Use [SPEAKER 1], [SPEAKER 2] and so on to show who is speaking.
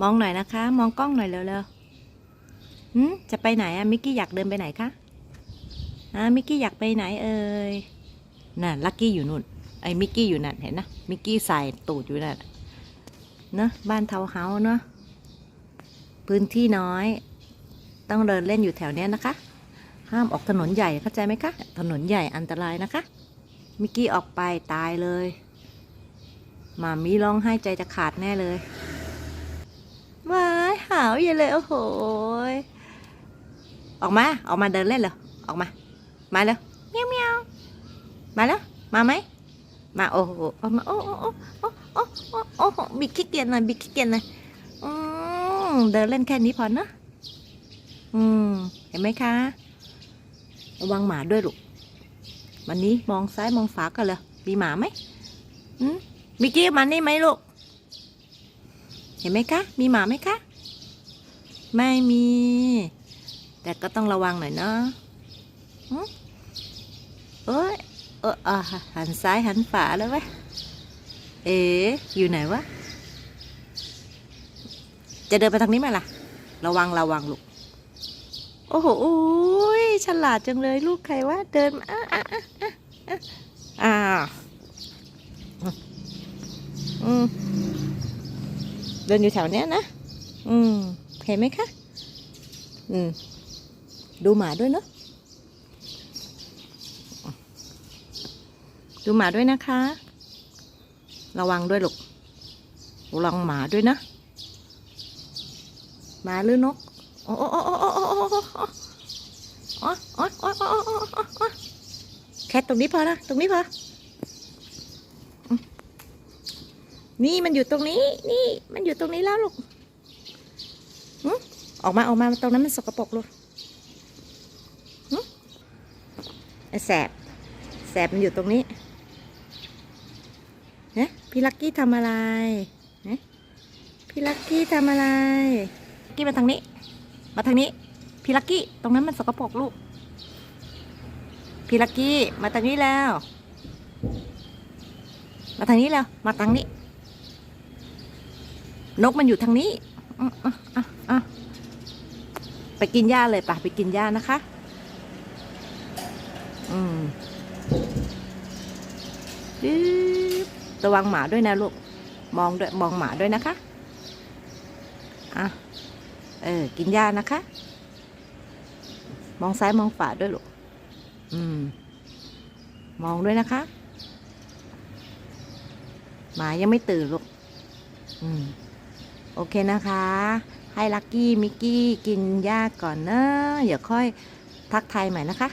[SPEAKER 1] มองหน่อยนะคะ มองกล้องหน่อยเร็วๆหืมจะไปไหนอะมิกกี้อยากเดินไปไหนคะอ่ามิกกี้อยากไปไหนเอ่ยน่ะลักกี้อยู่นู่นไอ้มิกกี้อยู่นั่นเห็นนะมิกกี้ใส่ตูดอยู่นั่นเนอะบ้านเทาเฮาเนอะพื้นที่น้อย ต้องเดินเล่นอยู่แถวเนี้ยนะคะ ห้ามออกถนนใหญ่เข้าใจไหมคะ ถนนใหญ่อันตรายนะคะ มิกกี้ออกไปตายเลยหมามีร้องไห้ใจจะขาดแน่เลยายหาวอย่าเลย โอ้โห ออกมา ออกมาเดินเล่นเหรอ ออกมา มาเลยเมียวเมียวมาแล้ว มาไหม มา โอ้โหออกมา โอ้โอ้โอ้โอ้โอ้โอ้โอ้บิดขี้เกียจหน่อยบิดขี้เกียจหน่อยอืมเดินเล่นแค่นี้พอเนะอืม เห็นไหมคะ ระวังหมาด้วยลูก วันนี้มองซ้ายมองขวากันเลย มีหมาไหมอืมมิกกี้มานี่ไหมลูก เห็นไหมคะ มีหมาไหมคะ ไม่มี แต่ก็ต้องระวังหน่อยเนาะเอ้ยเอออหันซ้ายหันขวาแล้วไหมเอ๋อยู่ไหนวะ จะเดินไปทางนี้ไหมล่ะ ระวังระวังลูก โอ้โหฉลาดจังเลยลูกใครวะเดินมาอะอะอะอะอะอ่าอืมเดินอยู่แถวเนี้ยนะ อืม เห็นไหมคะ อืม ดูหมาด้วยเนาะ ดูหมาด้วยนะคะ ระวังด้วยลูกระวังหมาด้วยนะ หมาหรือนกโอ้โอ้โอ้โอ้โอ้โอ้โอ้โอ้โอ้โอ้โอ้แค่ตรงนี้พอนะตรงนี้พอ นี่มันอยู่ตรงนี้ นี่ มันอยู่ตรงนี้แล้วลูก ออกมาออกมาตรงนั้นมันสกปรกลูกไอแสบ แสบมันอยู่ตรงนี้เนะพี่ลักกี้ทำอะไรเนะพี่ลักกี้ทำอะไร กี้มาทางนี้ มาทางนี้ พี่ลักกี้ ตรงนั้นมันสกปรกลูก พี่ลักกี้ มาทางนี้แล้ว มาทางนี้แล้ว มาทางนี้ นกมันอยู่ทางนี้ ไปกินหญ้าเลยป่ะ ไปกินหญ้านะคะ อืมระวังหมาด้วยนะลูก มองด้วยมองหมาด้วยนะคะ อะ เออ กินหญ้านะคะ มองซ้ายมองขวาด้วยลูก อืม มองด้วยนะคะ หมายังไม่ตื่นลูก อืม โอเคนะคะ ให้ลักกี้มิกกี้กินหญ้าก่อนเนอะเดี๋ยวค่อยทักทายใหม่นะคะ